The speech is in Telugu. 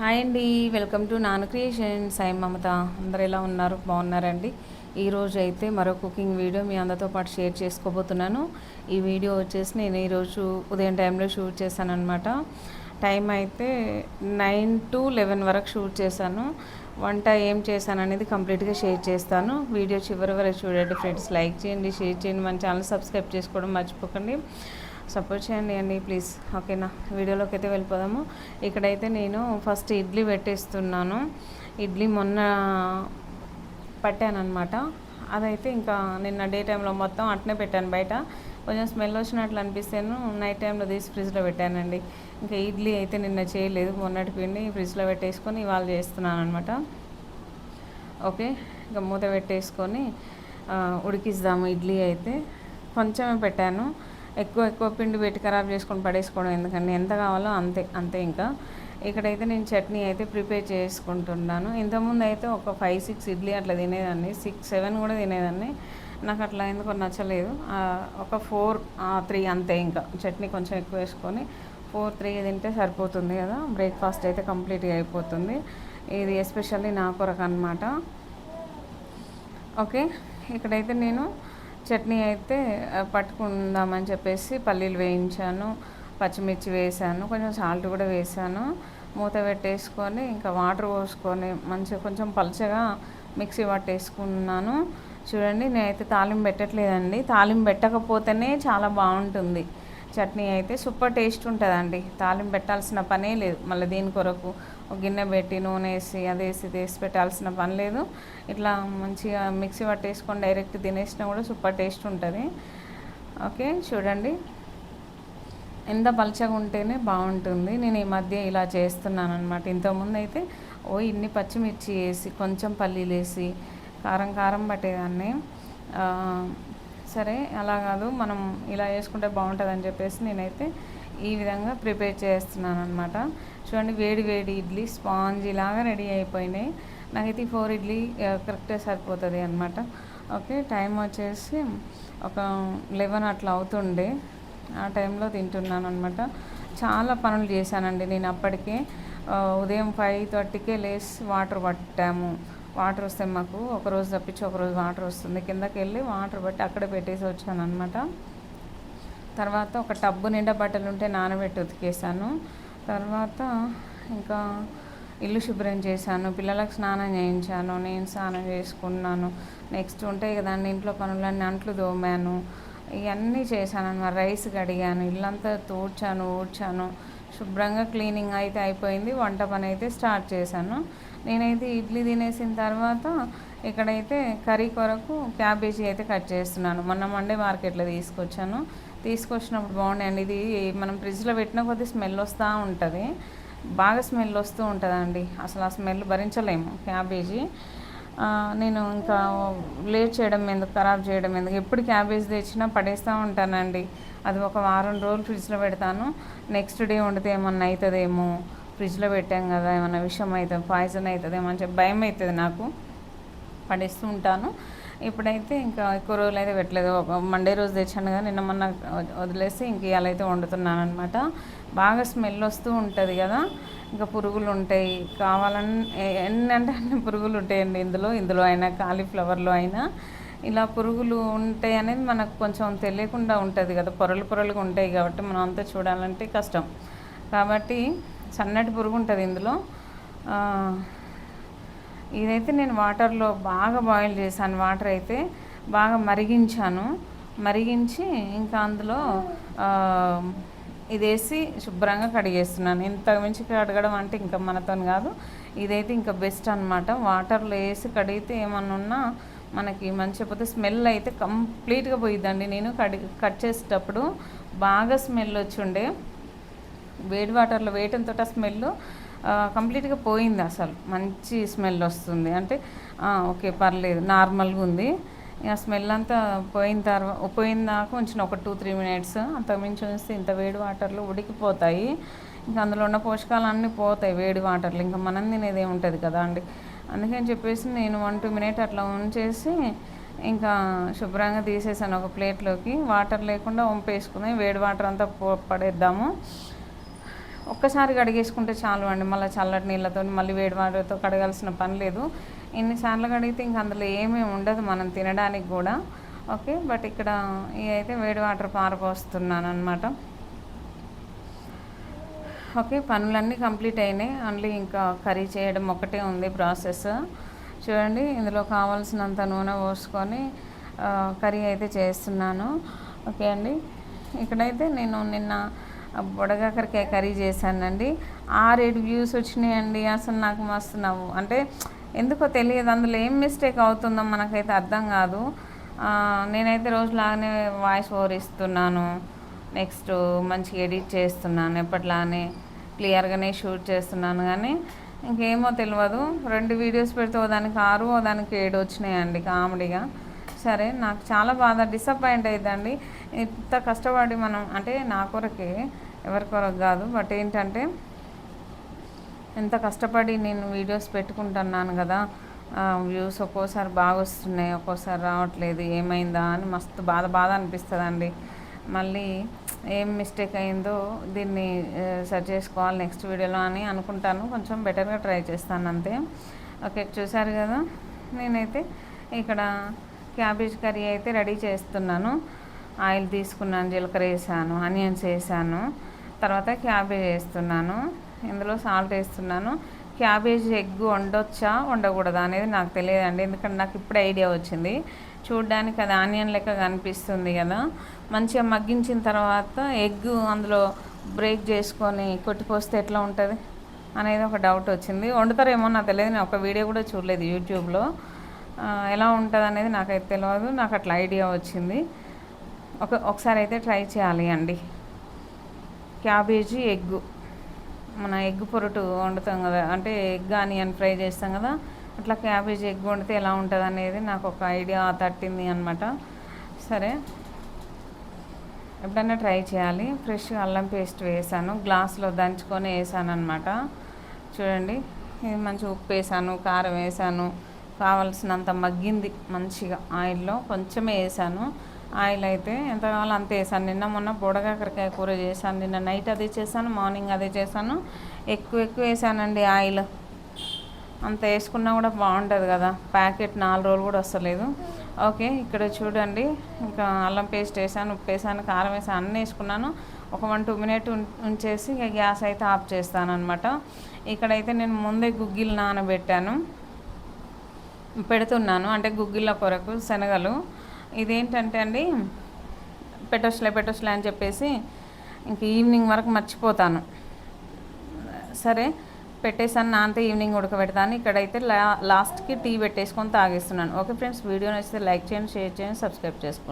హాయ్ అండి వెల్కమ్ టు నాన్ క్రియేషన్ సాయి మమత అందరు ఎలా ఉన్నారు? బాగున్నారండి? ఈరోజు అయితే మరో కుకింగ్ వీడియో మీ అందరితో పాటు షేర్ చేసుకోబోతున్నాను. ఈ వీడియో వచ్చేసి నేను ఈరోజు ఉదయం టైంలో షూట్ చేశాను అనమాట టైం అయితే నైన్ టు లెవెన్ వరకు షూట్ చేశాను. వంట ఏం చేశాను అనేది కంప్లీట్గా షేర్ చేస్తాను. వీడియో చివరి వరకు చూడండి ఫ్రెండ్స్. లైక్ చేయండి షేర్ చేయండి. మన ఛానల్ సబ్స్క్రైబ్ చేసుకోవడం మర్చిపోకండి. సపోర్ట్ చేయండి అండి ప్లీజ్. ఓకేనా? వీడియోలోకి అయితే వెళ్ళిపోదాము. ఇక్కడైతే నేను ఫస్ట్ ఇడ్లీ పెట్టేస్తున్నాను. ఇడ్లీ మొన్న పట్టాను అనమాట అదైతే ఇంకా నిన్న డే టైంలో మొత్తం అట్నే పెట్టాను బయట. కొంచెం స్మెల్ వచ్చినట్లు అనిపిస్తేను నైట్ టైంలో తీసి ఫ్రిడ్జ్లో పెట్టానండి. ఇంకా ఇడ్లీ అయితే నిన్న చేయలేదు. మొన్నటి పిండి ఫ్రిడ్జ్లో పెట్టేసుకొని ఇవాళ చేస్తున్నాను అనమాట ఓకే ఇంకా మూత పెట్టేసుకొని ఉడికిస్తాము ఉడికిద్దాము ఇడ్లీ అయితే. కొంచెమే పెట్టాను. ఎక్కువ ఎక్కువ పిండి పెట్టి ఖరాబ్ చేసుకొని పడేసుకోవడం ఎందుకండి? ఎంత కావాలో అంతే అంతే ఇంకా. ఇక్కడైతే నేను చట్నీ అయితే ప్రిపేర్ చేసుకుంటున్నాను. ఇంతకుముందు అయితే ఒక ఫైవ్ సిక్స్ ఇడ్లీ అట్లా తినేదాన్ని. సిక్స్ సెవెన్ కూడా తినేదాన్ని. నాకు అట్లా ఎందుకో నచ్చలేదు. ఒక ఫోర్ త్రీ అంతే ఇంకా. చట్నీ కొంచెం ఎక్కువ వేసుకొని ఫోర్ త్రీ తింటే సరిపోతుంది కదా. బ్రేక్ఫాస్ట్ అయితే కంప్లీట్గా అయిపోతుంది. ఇది ఎస్పెషల్లీ నా కొరకు అనమాట ఓకే. ఇక్కడైతే నేను చట్నీ అయితే పట్టుకుందామని చెప్పేసి పల్లీలు వేయించాను పచ్చిమిర్చి వేసాను కొంచెం సాల్ట్ కూడా వేసాను. మూత పెట్టేసుకొని ఇంకా వాటర్ పోసుకొని మంచిగా కొంచెం పలుచగా మిక్సీ పట్టేసుకున్నాను. చూడండి నేనైతే తాలింపు పెట్టట్లేదండి. తాలింపు పెట్టకపోతేనే చాలా బాగుంటుంది. చట్నీ అయితే సూపర్ టేస్ట్ ఉంటుందండి. తాలింపు పెట్టాల్సిన పనే లేదు. మళ్ళీ దీని కొరకు ఒక గిన్నె పెట్టి నూనె వేసి అది వేసి పెట్టాల్సిన పని లేదు. ఇట్లా మంచిగా మిక్సీ పట్టేసుకొని డైరెక్ట్ తినేసినా కూడా సూపర్ టేస్ట్ ఉంటుంది. ఓకే చూడండి. ఎంత పలచగా ఉంటేనే బాగుంటుంది. నేను ఈ మధ్య ఇలా చేస్తున్నాను అనమాట ఇంతకుముందు అయితే ఓ ఇన్ని పచ్చిమిర్చి వేసి కొంచెం పల్లీలు వేసి కారం కారం పట్టేదాన్ని. సరే అలా కాదు. మనం ఇలా చేసుకుంటే బాగుంటుంది అని చెప్పేసి నేనైతే ఈ విధంగా ప్రిపేర్ చేస్తున్నాను అనమాట చూడండి వేడి వేడి ఇడ్లీ స్పాంజీ లాగా రెడీ అయిపోయినాయి. నాకైతే ఈ ఫోర్ ఇడ్లీ కరెక్ట్గా సరిపోతుంది అనమాట ఓకే టైం వచ్చేసి ఒక లెవెన్ అట్లా అవుతుండే. ఆ టైంలో తింటున్నాను అనమాట చాలా పనులు చేశానండి. నేను అప్పటికే ఉదయం ఫైవ్ థర్టీకే లేసి వాటర్ పట్టాము. వాటర్ వస్తే మాకు ఒక రోజు తప్పించి ఒకరోజు వాటర్ వస్తుంది. కిందకి వెళ్ళి వాటర్ బట్టి అక్కడే పెట్టేసి వచ్చాను అనమాట తర్వాత ఒక టబ్బు నిండా బట్టలు ఉంటే నానబెట్టి ఉతికేసాను తర్వాత ఇంకా ఇల్లు శుభ్రం చేశాను. పిల్లలకు స్నానం చేయించాను. నేను స్నానం చేసుకున్నాను. నెక్స్ట్ ఉంటాయి కదండి ఇంట్లో పనులన్నీ అంట్లు తోమాను. ఇవన్నీ చేశాను అన్నమాట రైస్ కడిగాను. ఇల్లంతా తూడ్చాను ఊడ్చాను. శుభ్రంగా క్లీనింగ్ అయితే అయిపోయింది. వంట పని అయితే స్టార్ట్ చేశాను. నేనైతే ఇడ్లీ తినేసిన తర్వాత ఇక్కడైతే కర్రీ కొరకు క్యాబేజీ అయితే కట్ చేస్తున్నాను. మొన్న మండే మార్కెట్లో తీసుకొచ్చాను. తీసుకొచ్చినప్పుడు బాగున్నాయండి. ఇది మనం ఫ్రిడ్జ్లో పెట్టిన కొద్దీ స్మెల్ వస్తూ ఉంటుంది. బాగా స్మెల్ వస్తూ ఉంటుందండి. అసలు ఆ స్మెల్ భరించలేము క్యాబేజీ. నేను ఇంకా లేట్ చేయడం ఎందుకు ఖరాబ్ చేయడం ఎందుకు? ఎప్పుడు క్యాబేజ్ తెచ్చినా పడేస్తూ ఉంటానండి. అది ఒక వారం రోజులు ఫ్రిడ్జ్లో పెడతాను. నెక్స్ట్ డే వండితే ఏమన్నా అవుతుందేమో? ఫ్రిడ్జ్లో పెట్టాం కదా ఏమైనా విషయం అవుతుంది పాయిజన్ అవుతుందేమో అని చెప్పి భయం అవుతుంది నాకు. పడేస్తూ ఉంటాను. ఇప్పుడైతే ఇంకా ఎక్కువ రోజులు అయితే పెట్టలేదు. ఒక మండే రోజు తెచ్చాను కదా నిన్న మొన్న వదిలేసి ఇంక ఇవాళ అయితే వండుతున్నాను అనమాట బాగా స్మెల్ వస్తూ ఉంటుంది కదా ఇంకా పురుగులు ఉంటాయి. కావాలని ఎన్ని అంటే అన్ని పురుగులు ఉంటాయండి ఇందులో. ఇందులో అయినా కాలీఫ్లవర్లో అయినా. ఇలా పురుగులు ఉంటాయి అనేది మనకు కొంచెం తెలియకుండా ఉంటుంది కదా పొరలు పొరలుగా ఉంటాయి కాబట్టి మనం అంతా చూడాలంటే కష్టం. కాబట్టి సన్నటి పురుగు ఉంటుంది ఇందులో. ఇదైతే నేను వాటర్లో బాగా బాయిల్ చేశాను. వాటర్ అయితే బాగా మరిగించాను. మరిగించి ఇంకా అందులో ఇదేసి శుభ్రంగా కడిగేస్తున్నాను ఇంత మించి కడగడం అంటే ఇంకా మనతో కాదు. ఇదైతే ఇంకా బెస్ట్ అనమాట వాటర్లో వేసి కడిగితే ఏమన్నా ఉన్నా మనకి మంచిగా పోతే స్మెల్ అయితే కంప్లీట్గా పోయిద్దండి. నేను కడి కట్ చేసేటప్పుడు బాగా స్మెల్ వచ్చి ఉండే. వేడి వాటర్లో వేయటంతో ఆ స్మెల్ కంప్లీట్గా పోయింది అసలు. మంచి స్మెల్ వస్తుంది. అంటే ఓకే పర్లేదు నార్మల్గా ఉంది. ఆ స్మెల్ అంతా పోయిన తర్వాత పోయిన కొంచెం ఒక టూ త్రీ మినిట్స్. అంతకుమించి ఉంచితే ఇంత వేడి వాటర్లో ఉడికిపోతాయి. ఇంకా అందులో ఉన్న పోషకాలు అన్నీ పోతాయి వేడి వాటర్లో. ఇంకా మనం తినేది ఏముంటుంది కదా అండి. అందుకని చెప్పేసి నేను వన్ టూ మినిట్ అట్లా ఉంచేసి ఇంకా శుభ్రంగా తీసేసాను ఒక ప్లేట్లోకి. వాటర్ లేకుండా వంపేసుకుని వేడి వాటర్ అంతా పడేద్దాము. ఒక్కసారి కడిగేసుకుంటే చాలు అండి. మళ్ళీ చల్లటి నీళ్ళతో మళ్ళీ వేడి వాటితో కడగాల్సిన పని లేదు. ఎన్నిసార్లు కడిగితే ఇంక అందులో ఏమీ ఉండదు మనం తినడానికి కూడా. ఓకే బట్ ఇక్కడ అయితే వేడి వాటర్ పారపోస్తున్నాను అనమాట ఓకే పనులన్నీ కంప్లీట్ అయినాయి. ఓన్లీ ఇంకా కర్రీ చేయడం ఒకటే ఉంది ప్రాసెస్. చూడండి ఇందులో కావాల్సినంత నూనె పోసుకొని కర్రీ అయితే చేస్తున్నాను. ఓకే అండి ఇక్కడైతే నేను నిన్న బుడగాకరికాయ కర్రీ చేశానండి. ఆరేడు వ్యూస్ వచ్చినాయండి. అసలు నాకు మస్తు నవ్వు. అంటే ఎందుకో తెలియదు. అందులో ఏం మిస్టేక్ అవుతుందో మనకైతే అర్థం కాదు. నేనైతే రోజులాగానే వాయిస్ ఓవర్ ఇస్తున్నాను. నెక్స్ట్ మంచిగా ఎడిట్ చేస్తున్నాను. ఎప్పట్లానే క్లియర్గానే షూట్ చేస్తున్నాను కానీ ఇంకేమో తెలియదు రెండు వీడియోస్ పెడితే దానికి ఆరు దానికి ఏడు వచ్చినాయండి కామెడీగా. సరే నాకు చాలా బాధ డిసప్పాయింట్ అయిందండి ఇంత కష్టపడి మనం అంటే నా కొరకే ఎవరి కొరకు కాదు బట్ ఏంటంటే ఎంత కష్టపడి నేను వీడియోస్ పెట్టుకుంటున్నాను కదా వ్యూస్ ఒక్కోసారి బాగా వస్తున్నాయి ఒక్కోసారి రావట్లేదు ఏమైందా అని మస్తు బాధ బాధ అనిపిస్తుందండి. మళ్ళీ ఏం మిస్టేక్ అయిందో దీన్ని సర్చ్ చేసుకోవాలి నెక్స్ట్ వీడియోలో అని అనుకుంటాను. కొంచెం బెటర్గా ట్రై చేస్తాను అంతే. ఓకే చూసారు కదా? నేనైతే ఇక్కడ క్యాబేజ్ కర్రీ అయితే రెడీ చేస్తున్నాను. ఆయిల్ తీసుకున్నాను జీలకర్ర వేసాను ఆనియన్స్ వేసాను తర్వాత క్యాబేజ్ వేస్తున్నాను. ఇందులో సాల్ట్ వేస్తున్నాను. క్యాబేజ్ ఎగ్ వండొచ్చా వండకూడదా అనేది నాకు తెలియదండి. ఎందుకంటే నాకు ఇప్పుడే ఐడియా వచ్చింది. చూడడానికి అది ఆనియన్ లెక్క కనిపిస్తుంది కదా. మంచిగా మగ్గించిన తర్వాత ఎగ్ అందులో బ్రేక్ చేసుకొని కొట్టిపోస్తే ఎట్లా ఉంటుంది అనేది ఒక డౌట్ వచ్చింది. వండుతారేమో నాకు తెలియదు. నేను ఒక వీడియో కూడా చూడలేదు యూట్యూబ్లో. ఎలా ఉంటుంది అనేది నాకైతే తెలియదు నాకు అట్లా ఐడియా వచ్చింది. ఒక ఒకసారి అయితే ట్రై చేయాలి అండి. Cabbage egg. మన ఎగ్ పొరటు వండుతాం కదా అంటే ఎగ్ ఆనియన్ ఫ్రై చేస్తాం కదా అట్లా క్యాబేజీ ఎగ్ వండితే ఎలా ఉంటుంది అనేది నాకు ఒక ఐడియా తట్టింది అనమాట సరే. ఎప్పుడైనా ట్రై చేయాలి. ఫ్రెష్గా అల్లం పేస్ట్ వేసాను. గ్లాస్లో దంచుకొని వేసాను అనమాట చూడండి. ఇది మంచి ఉప్పు వేసాను కారం వేసాను. కావలసినంత మగ్గింది మంచిగా. ఆయిల్లో కొంచెమే వేసాను. ఆయిల్ అయితే ఎంత కావాలో అంత వేసాను. నిన్న మొన్న బుడగాకరకాయ కూర చేశాను. నిన్న నైట్ అదే చేశాను. మార్నింగ్ అదే చేశాను. ఎక్కువ ఎక్కువ వేసానండి ఆయిల్. అంత వేసుకున్నా కూడా బాగుంటుంది కదా. ప్యాకెట్ నాలుగు రోజులు కూడా వస్తలేదు. ఓకే ఇక్కడ చూడండి. ఇంకా అల్లం పేస్ట్ వేసాను ఉప్పు వేసాను కారం వేసాను అన్నీ వేసుకున్నాను. ఒక వన్ టూ మినిట్ ఉంచేసి ఇక గ్యాస్ అయితే ఆఫ్ చేస్తాను అనమాట ఇక్కడైతే నేను ముందే గుగ్గిలు నానబెట్టాను. పెడుతున్నాను. అంటే గుగ్గిళ్ళ కొరకు శనగలు. ఇదేంటంటే అండి పెట్టొచ్చులే పెట్టొచ్చులే అని చెప్పేసి ఇంక ఈవినింగ్ వరకు మర్చిపోతాను. సరే పెట్టేసాను నాంతే ఈవినింగ్ ఉడకబెడతాను. ఇక్కడైతే లా లాస్ట్కి టీ పెట్టేసుకొని తాగేస్తున్నాను. ఓకే ఫ్రెండ్స్ వీడియో నచ్చితే లైక్ చేయండి షేర్ చేయండి సబ్స్క్రైబ్ చేసుకోండి.